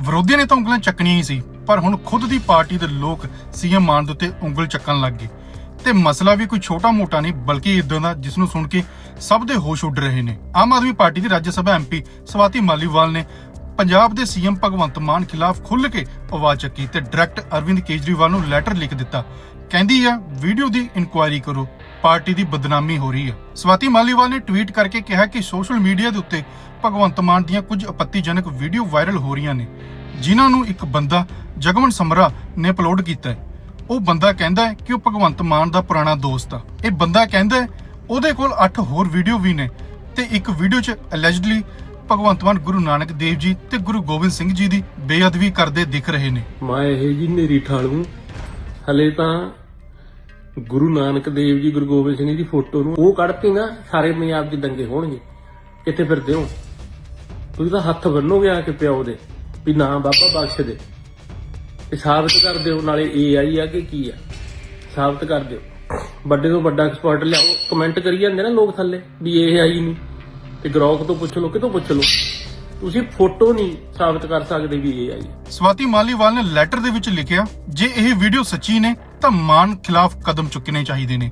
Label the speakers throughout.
Speaker 1: ਵਿਰੋਧੀਆਂ ਨੇ ਤਾਂ ਉਂਗਲਾਂ ਚੱਕਣੀਆਂ ਹੀ ਸੀ, ਪਰ ਹੁਣ ਖੁਦ ਦੀ ਪਾਰਟੀ ਦੇ ਲੋਕ ਸੀਐਮ ਮਾਨ ਦੇ ਉੱਤੇ ਉਂਗਲ ਚੱਕਣ ਲੱਗ ਗਏ। ਤੇ ਮਸਲਾ ਵੀ ਕੋਈ ਛੋਟਾ ਮੋਟਾ ਨਹੀਂ, ਬਲਕਿ ਇਦਾਂ ਦਾ ਜਿਸ ਨੂੰ ਸੁਣ ਕੇ ਸਭ ਦੇ ਹੋਸ਼ ਉੱਡ ਰਹੇ ਨੇ। ਆਮ ਆਦਮੀ ਪਾਰਟੀ ਦੀ ਰਾਜ ਸਭਾ ਐਮਪੀ ਸਵਾਤੀ ਮਾਲੀਵਾਲ ਨੇ ਪੰਜਾਬ ਦੇ ਸੀਐਮ ਭਗਵੰਤ ਮਾਨ ਖਿਲਾਫ ਖੁੱਲ੍ਹ ਕੇ ਆਵਾਜ਼ ਚੱਕੀ ਤੇ ਡਾਇਰੈਕਟ ਅਰਵਿੰਦ ਕੇਜਰੀਵਾਲ ਨੂੰ ਲੈਟਰ ਲਿਖ ਦਿੱਤਾ। ਕਹਿੰਦੀ ਆ, ਵੀਡੀਓ ਦੀ ਇਨਕੁਆਇਰੀ ਕਰੋ। ਪਾਰਟੀ ਦੀ ਬਦਨਾਮੀ ਹੋ ਰਹੀ ਹੈ। ਸਵਾਤੀ ਮਾਲੀਵਾਲ ਨੇ ਟਵੀਟ ਕਰਕੇ ਕਿਹਾ ਕਿ ਸੋਸ਼ਲ ਮੀਡੀਆ ਦੇ ਉੱਤੇ ਭਗਵੰਤ ਮਾਨ ਦੀਆਂ ਕੁਝ ਆਪੱਤੀਜਨਕ ਵੀਡੀਓ ਵਾਇਰਲ ਹੋ ਰਹੀਆਂ ਨੇ, ਜਿਨ੍ਹਾਂ ਨੂੰ ਇੱਕ ਬੰਦਾ ਜਗਮਨ ਸਮਰਾ ਨੇ ਅਪਲੋਡ ਕੀਤਾ ਹੈ। ਉਹ ਬੰਦਾ ਕਹਿੰਦਾ ਹੈ ਕਿ ਉਹ ਭਗਵੰਤ ਮਾਨ ਦਾ ਪੁਰਾਣਾ ਦੋਸਤ ਆ। ਇਹ ਬੰਦਾ ਕਹਿੰਦਾ ਹੈ, ਉਹਦੇ ਕੋਲ 8 ਹੋਰ ਵੀਡੀਓ ਵੀ ਨੇ ਤੇ ਇੱਕ ਵੀਡੀਓ 'ਚ ਅਲੈਜਡਲੀ ਭਗਵੰਤ ਮਾਨ ਗੁਰੂ ਨਾਨਕ ਦੇਵ ਜੀ ਤੇ ਗੁਰੂ ਗੋਬਿੰਦ ਸਿੰਘ ਜੀ ਦੀ ਬੇਅਦਬੀ ਕਰਦੇ ਦਿਖ ਰਹੇ ਨੇ।
Speaker 2: ਮੈਂ ਇਹ ਜੀ ਨੇਰੀ ਠਾਲੂ। ਹਲੇ ਤਾਂ ਗੁਰੂ ਨਾਨਕ ਦੇਵ ਜੀ, ਗੁਰੂ ਗੋਬਿੰਦ ਸਿੰਘ ਜੀ ਦੀ ਫੋਟੋ ਨੂੰ ਉਹ ਕੱਢਤੀ ਨਾ, ਸਾਰੇ ਪੰਜਾਬ 'ਚ ਦੰਗੇ ਹੋਣਗੇ। ਕਿੱਥੇ ਫਿਰਦੇ ਹੋ? ਤੁਸੀਂ ਤਾਂ ਹੱਥ ਬੰਨੋਗੇ ਆ ਕੇ ਪਿਓ ਦੇ, ਵੀ ਨਾ ਬਾਬਾ ਬਖਸ਼ ਦੇ। ਇਹ ਸਾਬਤ ਕਰ ਦਿਓ, ਨਾਲੇ ਏਆਈ ਆ ਕਿ ਕੀ ਆ? ਸਾਬਤ ਕਰ ਦਿਓ। ਵੱਡੇ ਤੋਂ ਵੱਡਾ ਐਕਸਪਰਟ ਲਿਆਓ। ਕਮੈਂਟ ਕਰੀ ਜਾਂਦੇ ਨਾ ਲੋਕ ਥੱਲੇ, ਵੀ ਇਹ ਆਈ ਨਹੀਂ ਤੇ ਗਰੋਕ ਤੋਂ ਪੁੱਛ ਲਓ ਕਿਤੋਂ ਪੁੱਛ ਲਓ? ਤੁਸੀਂ ਫੋਟੋ ਨਹੀਂ ਸਾਬਤ ਕਰ ਸਕਦੇ ਵੀ ਇਹ ਆਈ
Speaker 1: ਸਵਾਤੀ ਮਾਲੀਵਾਲ ਨੇ ਲੈਟਰ ਦੇ ਵਿੱਚ ਲਿਖਿਆ, ਜੇ ਇਹ ਵੀਡੀਓ ਸੱਚੀ ਨੇ ਤਾਂ ਮਾਨ ਖਿਲਾਫ ਕਦਮ ਚੁੱਕਣੇ ਚਾਹੀਦੇ ਨੇ।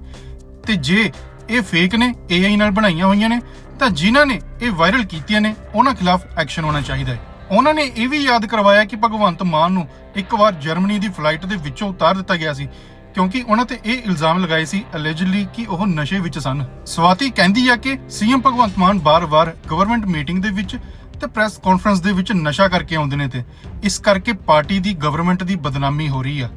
Speaker 1: ਤੇ ਜੇ ਇਹ ਫੇਕ ਨੇ AI ਨਾਲ ਬਣਾਈਆਂ ਹੋਈਆਂ ਨੇ, ਤਾਂ ਜਿਨ੍ਹਾਂ ਨੇ ਇਹ ਵਾਇਰਲ ਕੀਤੀਆਂ ਨੇ, ਉਹਨਾਂ ਖਿਲਾਫ ਐਕਸ਼ਨ ਹੋਣਾ ਚਾਹੀਦਾ ਹੈ। ਉਹਨਾਂ ਨੇ ਇਹ ਵੀ ਯਾਦ ਕਰਵਾਇਆ ਕਿ ਭਗਵੰਤ ਮਾਨ ਨੂੰ ਇੱਕ ਵਾਰ ਜਰਮਨੀ ਦੀ ਫਲਾਈਟ ਦੇ ਵਿੱਚੋਂ ਉਤਾਰ ਦਿੱਤਾ ਗਿਆ ਸੀ, ਕਿਉਂਕਿ ਉਹਨਾਂ ਤੇ ਇਹ ਇਲਜ਼ਾਮ ਲਗਾਏ ਸੀ ਅਲੈਜਡਲੀ ਕਿ ਉਹ ਨਸ਼ੇ ਵਿੱਚ ਸਨ। ਸਵਾਤੀ ਕਹਿੰਦੀ ਹੈ ਕਿ ਸੀਐਮ ਭਗਵੰਤ ਮਾਨ ਬਾਰ-ਬਾਰ ਗਵਰਨਮੈਂਟ ਮੀਟਿੰਗ ਦੇ ਵਿੱਚ ਤੇ ਪ੍ਰੈਸ ਕਾਨਫਰੰਸ ਦੇ ਵਿੱਚ ਨਸ਼ਾ ਕਰਕੇ ਆਉਂਦੇ ਨੇ ਤੇ। ਇਸ ਕਰਕੇ ਪਾਰਟੀ ਦੀ ਗਵਰਨਮੈਂਟ ਦੀ ਬਦਨਾਮੀ ਹੋ ਰਹੀ ਆ।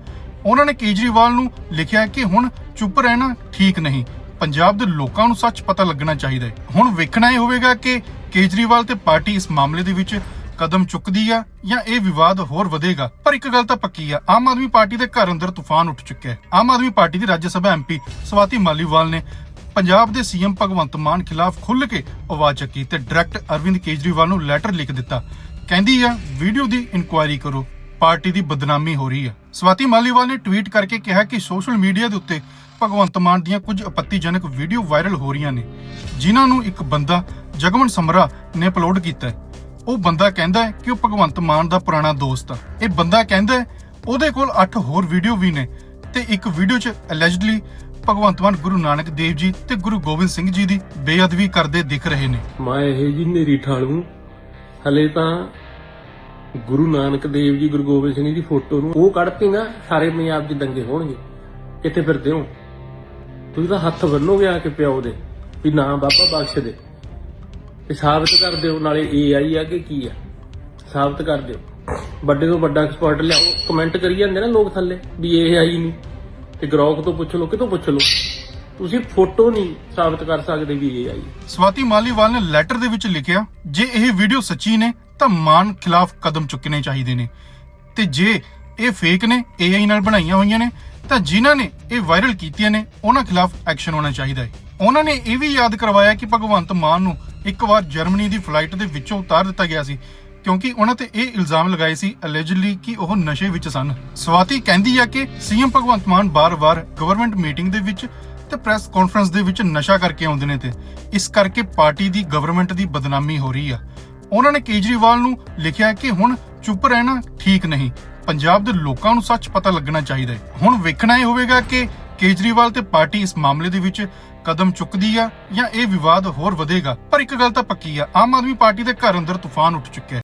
Speaker 1: ਉਹਨਾਂ ਨੇ ਕੇਜਰੀਵਾਲ ਨੂੰ ਲਿਖਿਆ ਕਿ ਹੁਣ ਚੁੱਪ ਰਹਿਣਾ ਠੀਕ ਨਹੀਂ। ਪੰਜਾਬ ਦੇ ਲੋਕਾਂ ਨੂੰ ਸੱਚ ਪਤਾ ਲੱਗਣਾ ਚਾਹੀਦਾ ਹੈ। ਹੁਣ ਵੇਖਣਾ ਇਹ ਹੋਵੇਗਾ ਕਿ ਕੇਜਰੀਵਾਲ ਤੇ ਪਾਰਟੀ ਇਸ ਮਾਮਲੇ ਦੇ ਵਿੱਚ ਕਦਮ ਚੁੱਕਦੀ ਆ ਜਾਂ ਇਹ ਵਿਵਾਦ ਹੋਰ ਵਧੇਗਾ। ਪਰ ਇੱਕ ਗੱਲ ਤਾਂ ਪੱਕੀ ਆ, ਆਮ ਆਦਮੀ ਪਾਰਟੀ ਦੇ ਘਰ ਅੰਦਰ ਤੂਫਾਨ ਉੱਠ ਚੁੱਕਿਆ ਹੈ। ਆਮ ਆਦਮੀ ਪਾਰਟੀ ਦੀ ਰਾਜ ਸਭਾ ਐਮਪੀ ਸਵਾਤੀ ਮਾਲੀਵਾਲ ਨੇ ਪੰਜਾਬ ਦੇ ਸੀਐਮ ਭਗਵੰਤ ਮਾਨ ਖਿਲਾਫ ਖੁੱਲ੍ਹ ਕੇ ਆਵਾਜ਼ ਚੱਕੀ ਤੇ ਡਾਇਰੈਕਟ ਅਰਵਿੰਦ ਕੇਜਰੀਵਾਲ ਨੂੰ ਲੈਟਰ ਲਿਖ ਦਿੱਤਾ। ਕਹਿੰਦੀ ਆ, ਵੀਡੀਓ ਦੀ ਇਨਕੁਆਇਰੀ ਕਰੋ। ਪਾਰਟੀ ਦੀ ਬਦਨਾਮੀ ਹੋ ਰਹੀ ਹੈ। ਸਵਾਤੀ ਮਾਲੀਵਾਲ ਨੇ ਟਵੀਟ ਕਰਕੇ ਕਿਹਾ ਕਿ ਸੋਸ਼ਲ ਮੀਡੀਆ ਦੇ ਉੱਤੇ ਭਗਵੰਤ ਮਾਨ ਦੀਆਂ ਕੁਝ ਆਪੱਤੀਜਨਕ ਵੀਡੀਓ ਵਾਇਰਲ ਹੋ ਰਹੀਆਂ ਨੇ, ਜਿਨ੍ਹਾਂ ਨੂੰ ਇੱਕ ਬੰਦਾ ਜਗਮਨ ਸਮਰਾ ਨੇ ਅਪਲੋਡ ਕੀਤਾ ਹੈ। ਉਹ ਬੰਦਾ ਕਹਿੰਦਾ ਹੈ ਕਿ ਉਹ ਭਗਵੰਤ ਮਾਨ ਦਾ ਪੁਰਾਣਾ ਦੋਸਤ ਆ। ਇਹ ਬੰਦਾ ਕਹਿੰਦਾ ਹੈ, ਉਹਦੇ ਕੋਲ 8 ਹੋਰ ਵੀਡੀਓ ਵੀ ਨੇ ਤੇ ਇੱਕ ਵੀਡੀਓ 'ਚ ਅਲੈਜਡਲੀ ਭਗਵੰਤ ਮਾਨ ਗੁਰੂ ਨਾਨਕ ਦੇਵ ਜੀ ਤੇ ਗੁਰੂ ਗੋਬਿੰਦ ਸਿੰਘ ਜੀ ਦੀ ਬੇਅਦਬੀ ਕਰਦੇ ਦਿਖ ਰਹੇ ਨੇ।
Speaker 2: ਮੈਂ ਇਹ ਜੀ ਨੇਰੀ ਠਾਲੂ, ਹਲੇ ਤਾਂ ਗੁਰੂ ਨਾਨਕ ਦੇਵ ਜੀ, ਗੁਰੂ ਗੋਬਿੰਦ ਸਿੰਘ ਜੀ ਦੀ ਫੋਟੋ ਨੂੰ ਉਹ ਕੱਢਤੀ ਨਾ ਸਾਰੇ ਪੰਜਾਬ 'ਚ ਦੰਗੇ ਹੋਣਗੇ। ਕਿੱਥੇ ਫਿਰਦੇ ਹੋ? ਤੁਸੀਂ ਤਾਂ ਹੱਥ ਬੰਨੋਗੇ ਆ ਕੇ ਪਿਓ ਦੇ, ਵੀ ਨਾ ਬਾਬਾ ਬਖਸ਼ ਦੇ। ਤੇ ਸਾਬਤ ਕਰ ਦਿਓ, ਨਾਲੇ ਏਆਈ ਆ ਕਿ ਕੀ ਆ? ਸਾਬਤ ਕਰ ਦਿਓ। ਵੱਡੇ ਤੋਂ ਵੱਡਾ ਐਕਸਪਰਟ ਲਿਆਓ। ਕਮੈਂਟ ਕਰੀ ਜਾਂਦੇ ਨਾ ਲੋਕ ਥੱਲੇ, ਵੀ ਇਹ ਆਈ ਨਹੀਂ। ਤੇ ਗਰੋਕ ਤੋਂ ਪੁੱਛ ਲਓ ਕਿਤੋਂ ਪੁੱਛ ਲਓ? ਤੁਸੀਂ ਫੋਟੋ ਨਹੀਂ ਸਾਬਤ ਕਰ ਸਕਦੇ ਵੀ ਇਹ ਆਈ।
Speaker 1: ਸਵਾਤੀ ਮਾਲੀਵਾਲ ਨੇ ਲੈਟਰ ਦੇ ਵਿੱਚ ਲਿਖਿਆ, ਜੇ ਇਹ ਵੀਡੀਓ ਸੱਚੀ ਨੇ, ਤਾਂ ਮਾਨ ਖਿਲਾਫ ਕਦਮ ਚੁੱਕਣੇ ਚਾਹੀਦੇ ਨੇ। ਤੇ ਜੇ ਇਹ ਫੇਕ ਨੇ AI ਨਾਲ ਬਣਾਈਆਂ ਹੋਈਆਂ ਨੇ, ਤਾਂ ਜਿਨ੍ਹਾਂ ਨੇ ਇਹ ਵਾਇਰਲ ਕੀਤੀਆਂ ਨੇ, ਉਹਨਾਂ ਖਿਲਾਫ ਐਕਸ਼ਨ ਹੋਣਾ ਚਾਹੀਦਾ ਹੈ। ਉਹਨਾਂ ਨੇ ਇਹ ਵੀ ਯਾਦ ਕਰਵਾਇਆ ਕਿ ਭਗਵੰਤ ਮਾਨ ਨੂੰ ਇੱਕ ਵਾਰ ਜਰਮਨੀ ਦੀ ਫਲਾਈਟ ਦੇ ਵਿੱਚੋਂ ਉਤਾਰ ਦਿੱਤਾ ਗਿਆ ਸੀ। ਕਿਉਂਕਿ ਉਹਨਾਂ ਤੇ ਇਹ ਇਲਜ਼ਾਮ ਲਗਾਏ ਸੀ ਅਲੈਜਡਲੀ ਕਿ ਉਹ ਨਸ਼ੇ ਵਿੱਚ ਸਨ। ਸਵਾਤੀ ਕਹਿੰਦੀ ਹੈ ਕਿ ਸੀਐਮ ਭਗਵੰਤ ਮਾਨ ਬਾਰ-ਬਾਰ ਗਵਰਨਮੈਂਟ ਮੀਟਿੰਗ ਦੇ ਵਿੱਚ ਤੇ ਪ੍ਰੈਸ ਕਾਨਫਰੰਸ ਦੇ ਵਿੱਚ ਨਸ਼ਾ ਕਰਕੇ ਆਉਂਦੇ ਨੇ ਤੇ। ਇਸ ਕਰਕੇ ਪਾਰਟੀ ਦੀ ਗਵਰਨਮੈਂਟ ਦੀ ਬਦਨਾਮੀ ਹੋ ਰਹੀ ਆ। ਉਹਨਾਂ ਨੇ ਕੇਜਰੀਵਾਲ ਨੂੰ ਲਿਖਿਆ ਕਿ ਹੁਣ ਚੁੱਪ ਰਹਿਣਾ ਠੀਕ ਨਹੀਂ। ਪੰਜਾਬ ਦੇ ਲੋਕਾਂ ਨੂੰ ਸੱਚ ਪਤਾ ਲੱਗਣਾ ਚਾਹੀਦਾ ਹੈ। ਹੁਣ ਵੇਖਣਾ ਇਹ ਹੋਵੇਗਾ ਕਿ ਕੇਜਰੀਵਾਲ ਤੇ ਪਾਰਟੀ ਇਸ ਮਾਮਲੇ ਦੇ ਵਿੱਚ ਕਦਮ ਚੁੱਕਦੀ ਆ ਜਾਂ ਇਹ ਵਿਵਾਦ ਹੋਰ ਵਧੇਗਾ। ਪਰ ਇੱਕ ਗੱਲ ਤਾਂ ਪੱਕੀ ਆ, ਆਮ ਆਦਮੀ ਪਾਰਟੀ ਦੇ ਘਰ ਅੰਦਰ ਤੂਫਾਨ ਉੱਠ ਚੁੱਕਿਆ